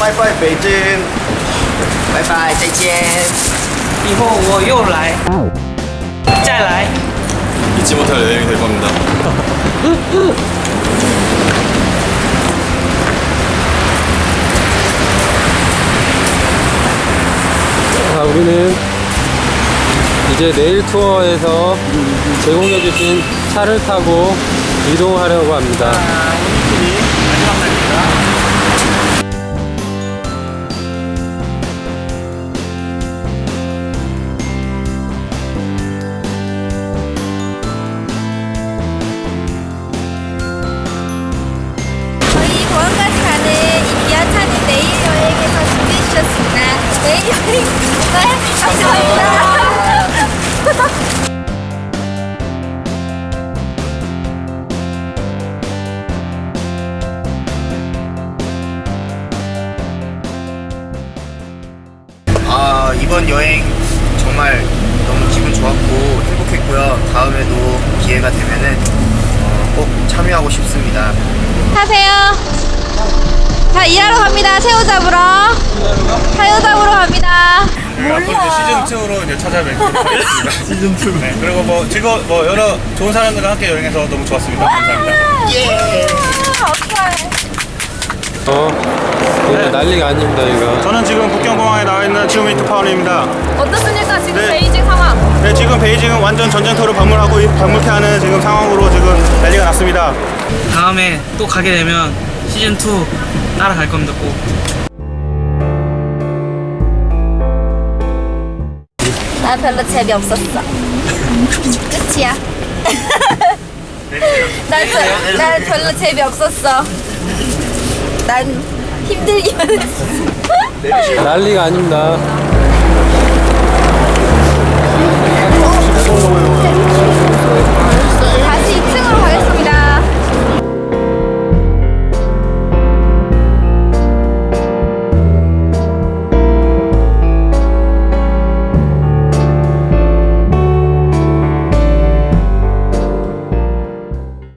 拜拜北京，拜拜再见。以后我又来，再来。 잊지 못할 여행이 될 겁니다. 자, 우리는 이제 내일 투어에서 제공해주신 차를 타고 이동하려고 합니다. 준비해주셨습니다. 내일 여행 정말 감사합니다. 아 이번 여행 정말 너무 기분 좋았고 행복했고요. 다음에도 기회가 되면은 어, 꼭 참여하고 싶습니다. 타세요. 자, 일하러 갑니다. 새우 잡으러. 새우 잡으러 갑니다. 앞으로 시즌 2로 이제 찾아뵙도록 하겠습니다. 시즌 2. 네, 그리고 뭐 즐거 뭐 여러 좋은 사람들과 함께 여행해서 너무 좋았습니다. 감사합니다. 어, 이거 난리가 아닙니다, 이거. 저는 지금 북경공항에 나와 있는 지오미트 파울입니다. 어떻습니까? 지금 네. 베이징 상황. 네, 지금 베이징은 완전 전쟁터를 방문하고 방문케 하는 지금 상황으로 지금 난리가 났습니다. 다음에 또 가게 되면 시즌 2 따라갈 겁니다. 꼭. 나 별로 재미없었어. 끝이야. 난, 별- 난 별로 재미없었어. 난 힘들기만 했어. 난리가 아닙니다.